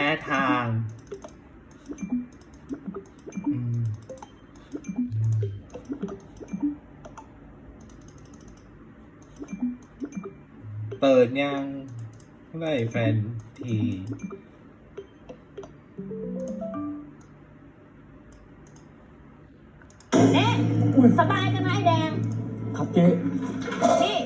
พ้ทางอืมเปิดยังไล่แฟนทีเน่สบายกันไหมไอ้แดง ครับเจ๊นี่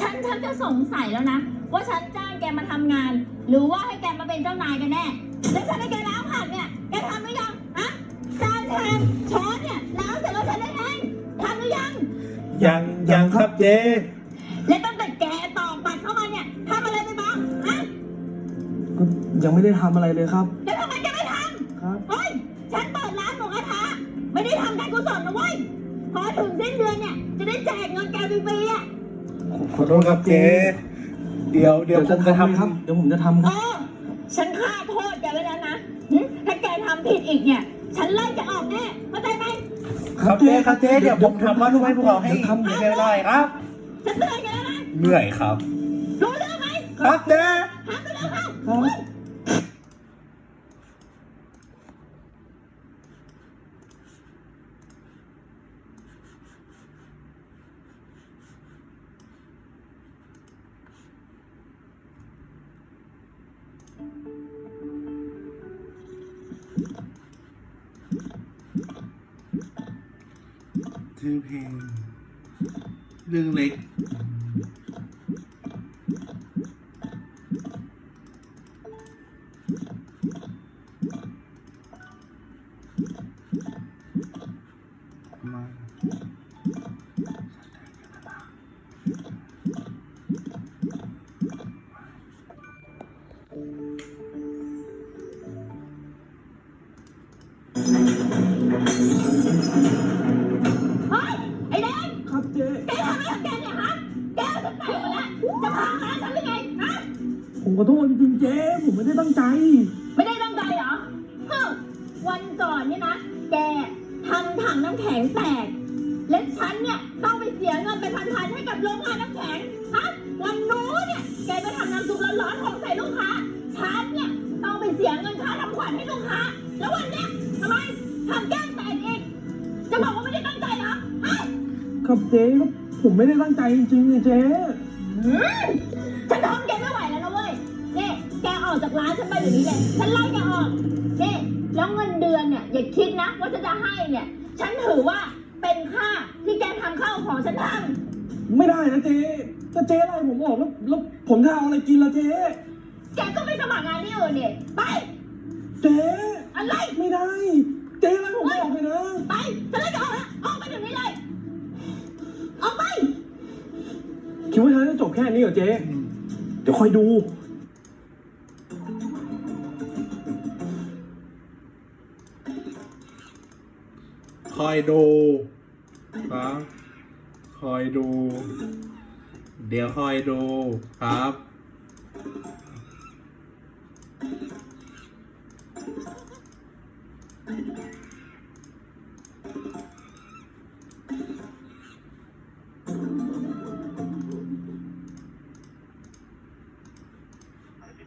ฉันฉันจะสงสัยแล้วนะ ว่าฉันจ้างแกมาทำงาน หรือว่าให้ แกมาเป็นเจ้านายกันแน่ แล้วฉันให้แกล้างผักเนี่ย แกทำหรือยังฮะจานชามช้อนเนี่ยล้างเสร็จแล้วฉันได้เองทำหรือยัง ยังยังครับเจ๊และตั้งแต่แกตอกบัตรเข้ามาเนี่ยทำอะไรไปบ้างฮะก็ยังไม่ได้ทำอะไรเลยครับ แล้วทำไมแกไม่ทครับำเฮ้ย ฉันเปิดร้านหมูกระทะไม่ได้ทำการกุศลนะเว้ย พอถึงสิ้นเดือนเนี่ยจะได้แจกเงินแกฟรีๆอะขอโทษครับเจ๊ เดี๋ยวเดี๋ยวผมจะทำครับ เดี๋ยวผมจะทำคเอรับ อฉันฆ่าโทษแกไว้แล้วนะหึถ้าแกทำผิดอีกเนี่ย ฉันไล่จะออกแน่เข้าใจไหมครับเจ๊ครับเจ๊เดี๋ยวผมทำว่าลูกให้พวกเราให้เดี๋ยวทำไม่ได้ครับ ฉันเตือนแกแล้วนะเหนื่อยครับ รู้เรื่องไหมครับเจ๊ ทำไปแล้วเข้า ครับ คือเพลงเรื่องเล็ก มา ฉันแตกหมดแล้วจะพังร้านฉันหรือไงฮะผมขอโทษจริงๆเจ๊ผมไม่ได้ตั้งใจ ไม่ได้ตั้งใจเหรอฮึมวันก่อนเนี่ยนะแกทำถังน้ำแข็งแตก และฉันเนี่ยต้องไปเสียเงินไปพันๆให้กับโรงงานน้ำแข็งฮะวันนู้นเนี่ยแกไปทำน้ำซุปร้อนๆของใส่ลูกค้าฉันเนี่ยต้องไปเสียเงินค่าทำขวัญให้ลูกค้าแล้ววันเนี้ยทำไมทำแก้มแตกอีกจะบอกว่าไม่ได้ตั้งใจเหรอฮะ ครับเจ๊ผมไม่ได้ตั้งใจจริงๆเนี่ยเจ๊ ฉันทนแกไม่ไหวแล้วนะเว้ยนี่แกออกจากร้านฉันไปอย่างนี้เลยฉันไล่แกออกนี่แล้วเงินเดือนเนี่ยอย่าคิดนะว่าฉันจะให้เนี่ย ฉันถือว่าเป็นค่าที่แกทำข้าวของฉันทไม่ได้นะเจ๊ถ้าเจ๊ไล่ผมออกแล้วแล้วผมจะเอาอะไรกินล่ะเจ๊ำแกก็ไปสมัครงานที่อื่นเนี่ยไป เจ๊อะไร ไม่ได้ เจ๊ไล่ผมออกไปนะ ไปฉันไล่แกออกแล้วออกไปเดี๋ยวนี้เลย แค่นี้เหรอเจ๊เดี๋ยวคอยดู คอยดูครับคอยดู เดี๋ยวคอยดูครับ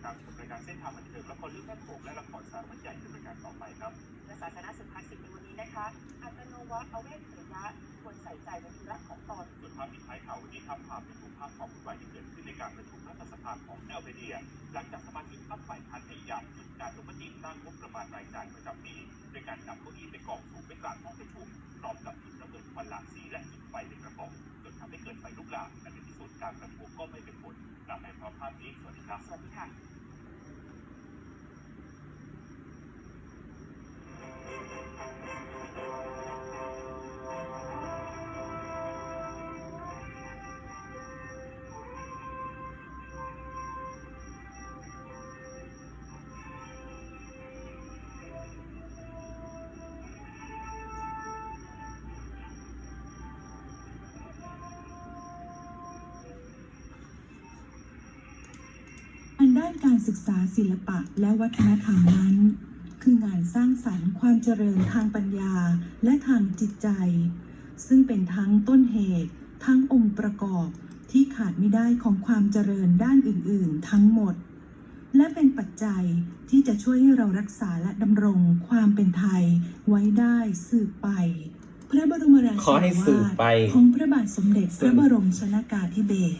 ติดตามชมรายการเส้นทางบันเทิงละครเรื่องแม่โขงและละครสารวัตรใหญ่ในรายการต่อไปครับและศาสนาสุภาษิตในวันนี้นะคะอัตโนวัตเอาเวทเถระควรใส่ใจในธุระของตนส่วนภาพปิดท้ายข่าววันนี้ครับภาพเป็นรูปภาพความวุ่นวายที่เกิดขึ้นในการประชุมรัฐสภาของแอลเบเนีย หลังจากสมาชิกพรรคฝ่ายค้านพยายามหยุดการลงมติร่างงบประมาณรายจ่ายประจำปีโดยการนำเก้าอี้ไปกองสูงไว้กลางห้องประชุมพร้อมกับจุดระเบิดควันหลากสีและจุดไฟในกระป๋องจนทำให้เกิดไฟลุกลามแต่ในที่สุดการประท้วงก็ไม่เป็นผลกลับไปพร้อมภาพนี้สวัสดีครับสวัสดีค่ะ การศึกษาศิลปะและวัฒนธรรมนั้น คืองานสร้างสรรค์ความเจริญทางปัญญาและทางจิตใจ ซึ่งเป็นทั้งต้นเหตุ ทั้งองค์ประกอบที่ขาดไม่ได้ของความเจริญด้านอื่น ๆ ทั้งหมด และเป็นปัจจัยที่จะช่วยให้เรารักษาและดำรงความเป็นไทยไว้ได้สืบไปพระบรมราชาของพระบาทสมเด็จพระบรมชนากาธิเบศร